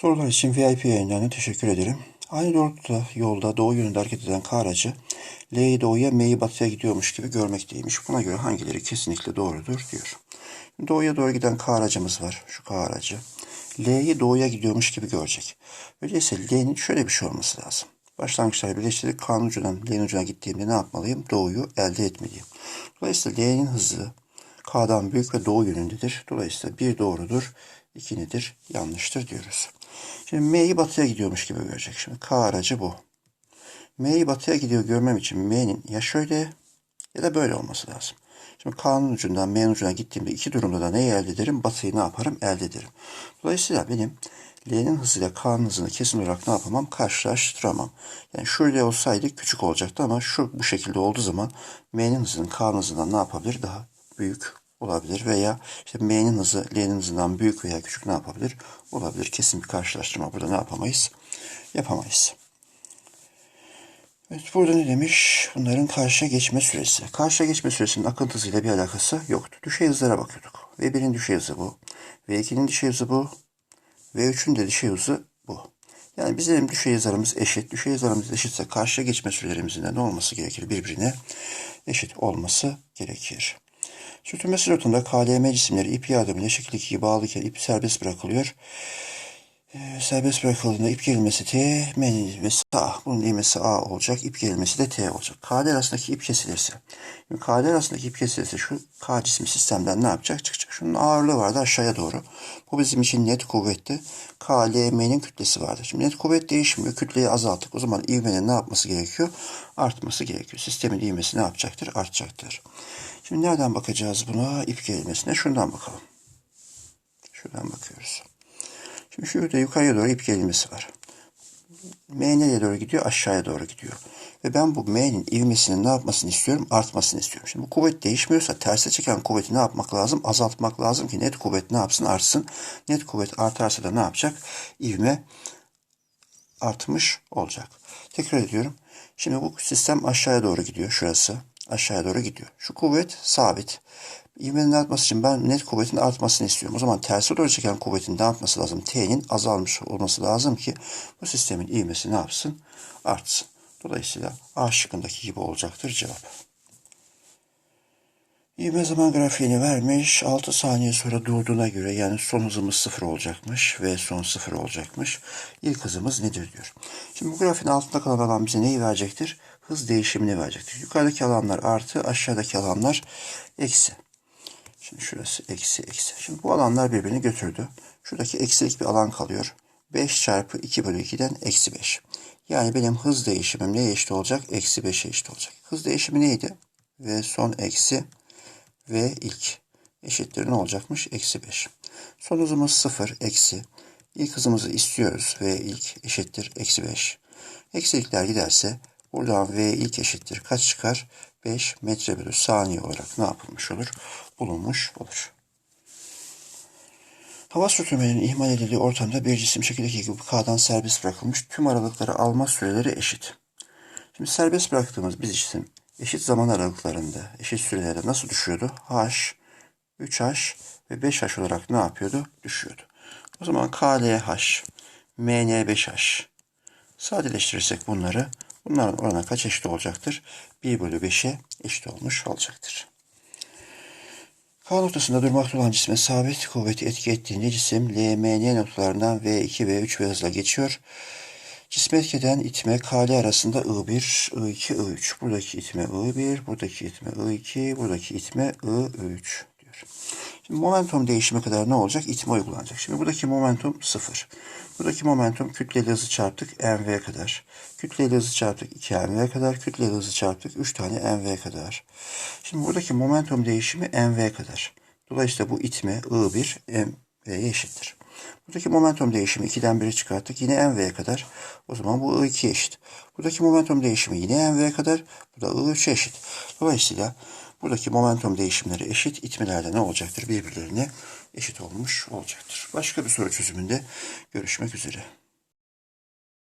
Sorular için VIP yayınlarına teşekkür ederim. Aynı doğrultuda yolda doğu yönünde hareket eden K aracı L'yi doğuya M'yi batıya gidiyormuş gibi görmekteymiş. Buna göre hangileri kesinlikle doğrudur diyor. Doğuya doğru giden K aracımız var. Şu K aracı. L'yi doğuya gidiyormuş gibi görecek. Öyleyse L'nin şöyle bir şey olması lazım. Başlangıçları birleştirdik. K'nın ucundan L'nin ucuna gittiğimde ne yapmalıyım? Doğuyu elde etmeliyim. Dolayısıyla L'nin hızı K'dan büyük ve doğu yönündedir. Dolayısıyla bir doğrudur, iki nedir? Yanlıştır diyoruz. Şimdi M'yi batıya gidiyormuş gibi görecek. Şimdi K aracı bu. M'yi batıya gidiyor görmem için M'nin ya şöyle ya da böyle olması lazım. Şimdi K'nın ucundan M'nin ucuna gittiğimde iki durumda da neyi elde ederim? Batıyı ne yaparım? Elde ederim. Dolayısıyla benim L'nin hızıyla K'nın hızını kesin olarak ne yapamam? Karşılaştıramam. Yani şöyle olsaydı küçük olacaktı ama şu bu şekilde olduğu zaman M'nin hızının K'nın hızından ne yapabilir? Daha büyük olabilir veya işte M'nin hızı L'nin hızından büyük veya küçük ne yapabilir? Olabilir. Kesin bir karşılaştırma burada ne yapamayız? Yapamayız. Evet burada ne demiş? Bunların karşıya geçme süresi. Karşıya geçme süresinin akıntı hızıyla bir alakası yoktu. Düşey hızlara bakıyorduk. V1'in düşey hızı bu. V2'nin düşey hızı bu. V3'ün de düşey hızı bu. Yani bizim düşey hızlarımız eşit. Düşey hızlarımız eşitse karşıya geçme sürelerimizin de ne olması gerekir? Birbirine eşit olması gerekir. Sürtünme slotunda KLM cisimleri ip yardımıyla şekil 2'yi bağlıyken ip serbest bırakılıyor. Ee, serbest bırakıldığında ip gerilmesi T, M'nin ivmesi A. Bunun ivmesi A olacak. ip gerilmesi de T olacak. KD arasındaki ip kesilirse. Şimdi KD arasındaki ip kesilirse şu K cismi sistemden ne yapacak? Çıkacak. Şunun ağırlığı vardı aşağıya doğru. Bu bizim için net kuvvetti. K, L, M'nin kütlesi vardı. Şimdi net kuvvet değişmiyor. Kütleyi azalttık. O zaman ivmenin ne yapması gerekiyor? Artması gerekiyor. Sistemin ivmesi ne yapacaktır? Artacaktır. Şimdi nereden bakacağız buna? İp gerilmesine. Şundan bakalım. Şuradan bakıyoruz. Şimdi şurada yukarıya doğru ip gerilmesi var. M nereye doğru gidiyor? Aşağıya doğru gidiyor. Ve ben bu M'nin ivmesinin ne yapmasını istiyorum? Artmasını istiyorum. Şimdi bu kuvvet değişmiyorsa terse çeken kuvveti ne yapmak lazım? Azaltmak lazım ki net kuvvet ne yapsın? Artsın. Net kuvvet artarsa da ne yapacak? İvme artmış olacak. Tekrar ediyorum. Şimdi bu sistem aşağıya doğru gidiyor. Şurası aşağıya doğru gidiyor. Şu kuvvet sabit. İvmenin artması için ben net kuvvetin artmasını istiyorum. O zaman terse doğru çeken kuvvetin ne yapması lazım? T'nin azalmış olması lazım ki bu sistemin ivmesi ne yapsın? Artsın. Dolayısıyla A şıkkındaki gibi olacaktır cevap. İvme zaman grafiğini vermiş. 6 saniye sonra durduğuna göre yani son hızımız sıfır olacakmış ve son sıfır olacakmış. İlk hızımız nedir diyor. Şimdi bu grafiğin altında kalan alan bize neyi verecektir? Hız değişimini verecektir. Yukarıdaki alanlar artı, aşağıdaki alanlar eksi. Şimdi şurası eksi eksi. Şimdi bu alanlar birbirini götürdü. Şuradaki eksilik bir alan kalıyor. 5 çarpı 2 bölü 2'den eksi 5. Yani benim hız değişimim neye eşit olacak? Eksi 5'e eşit olacak. Hız değişimi neydi? Ve son eksi ve ilk eşittir ne olacakmış? Eksi 5. Son hızımız 0 eksi. İlk hızımızı istiyoruz ve ilk eşittir eksi 5. Eksilikler giderse buradan v ilk eşittir. Kaç çıkar? 5 metre bölü saniye olarak ne yapılmış olur? Bulunmuş olur. Hava sürtünmenin ihmal edildiği ortamda bir cisim şekildeki gibi K'dan serbest bırakılmış tüm aralıkları alma süreleri eşit. Şimdi serbest bıraktığımız bir cisim eşit zaman aralıklarında, eşit sürelerde nasıl düşüyordu? H, 3H ve 5H olarak ne yapıyordu? Düşüyordu. O zaman KLH, MN5H. Sadeleştirirsek bunları, bunların oranı kaç eşit olacaktır? 1 bölü 5'e eşit olmuş olacaktır. K noktasında durmakta olan cisme sabit kuvveti etki ettiğinde cisim LMN noktalarından V2 ve 3 ve hızla geçiyor. Cisme etkeden itme KL arasında I1, I2, I3. Buradaki itme I1, buradaki itme I2, buradaki itme I3 diyor. Şimdi momentum değişimi kadar ne olacak? İtme uygulanacak. Şimdi buradaki momentum 0. Buradaki momentum kütleli hızı çarptık mv kadar. Kütleli hızı çarptık 2 mv kadar. Kütleli hızı çarptık 3 tane mv kadar. Şimdi buradaki momentum değişimi mv kadar. Dolayısıyla bu itme I1 mv'ye eşittir. Buradaki momentum değişimi 2'den 1'i çıkarttık. Yine mv'ye kadar. O zaman bu I2 eşit. Buradaki momentum değişimi yine mv'ye kadar. Bu da I3 eşit. Dolayısıyla buradaki momentum değişimleri eşit. İtmelerde ne olacaktır? Birbirlerine eşit olmuş olacaktır. Başka bir soru çözümünde görüşmek üzere.